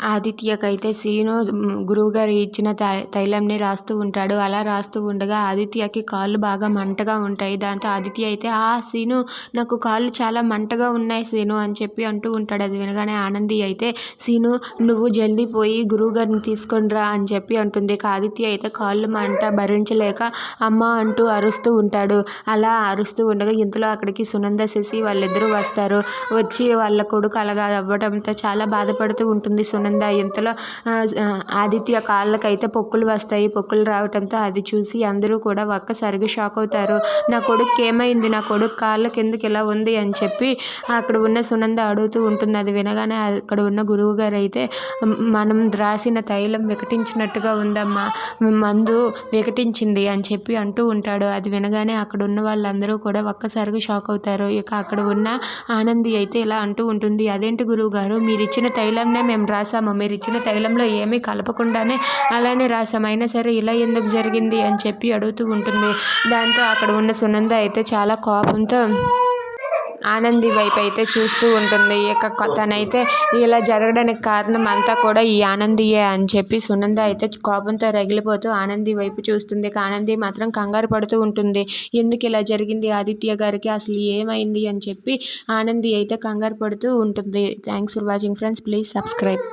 ఆదిత్యకైతే scene గురువుగారు ఇచ్చిన తై తైలంని రాస్తూ ఉంటాడు. అలా రాస్తూ ఉండగా ఆదిత్యకి కాళ్ళు బాగా మంటగా ఉంటాయి. దాంతో ఆదిత్య అయితే ఆ సీను నాకు కాళ్ళు చాలా మంటగా ఉన్నాయి సీను అని చెప్పి అంటూ ఉంటాడు. అది వినగానే ఆనంది అయితే సీను నువ్వు జల్దీ పోయి గురువుగారిని తీసుకొని రా అని చెప్పి అంటుంది. ఆదిత్య అయితే కాళ్ళు మంట భరించలేక అమ్మ అంటూ అరుస్తూ ఉంటాడు. అలా అరుస్తూ ఉండగా ఇంతలో అక్కడికి సునంద శశి వాళ్ళిద్దరూ వస్తారు. వచ్చి వాళ్ళ కొడుకు అలాగా అవ్వడంతో చాలా బాధపడుతూ ఉంటుంది సునంద. ఇంతలో ఆ, ఆదిత్య కాళ్ళకైతే పొక్కులు వస్తాయి. పొక్కులు రావడంతో అది చూసి అందరూ కూడా ఒక్కసారిగా షాక్ అవుతారు. నా కొడుకు ఏమైంది? నా కొడుకు కాళ్ళ కిందకి ఇలా ఉంది అని చెప్పి అక్కడ ఉన్న సునంద అడుగుతూ ఉంటుంది. అది వినగానే అక్కడ ఉన్న గురువు గారు అయితే మనం రాసిన తైలం వికటించినట్టుగా ఉందమ్మా. మందు వికటించింది అని చెప్పి అంటూ ఉంటాడు. అది వినగానే అక్కడ ఉన్న వాళ్ళందరూ కూడా ఒక్కసారిగా షాక్ అవుతారు. ఇక అక్కడ ఉన్న ఆనంది అయితే ఇలా అంటూ ఉంటుంది. అదేంటి గురువు గారు? మీరు ఇచ్చిన తైలంనే మేము రాసాం. రాసాము మీరు ఇచ్చిన తైలంలో ఏమీ కలపకుండానే అలానే రాసాము అయినా సరే ఇలా ఎందుకు జరిగింది అని చెప్పి అడుగుతూ ఉంటుంది. దాంతో అక్కడ ఉన్న సునంద అయితే చాలా కోపంతో ఆనంది వైపు అయితే చూస్తూ ఉంటుంది. ఇక తనైతే ఇలా జరగడానికి కారణం అంతా కూడా ఈ ఆనందియే అని చెప్పి సునంద అయితే కోపంతో రగిలిపోతూ ఆనంది వైపు చూస్తుంది. ఆనంది మాత్రం కంగారు పడుతూ ఉంటుంది. ఎందుకు ఇలా జరిగింది ఆదిత్య గారికి? అసలు ఏమైంది అని చెప్పి ఆనంది అయితే కంగారు పడుతూ ఉంటుంది. Thanks for watching friends please subscribe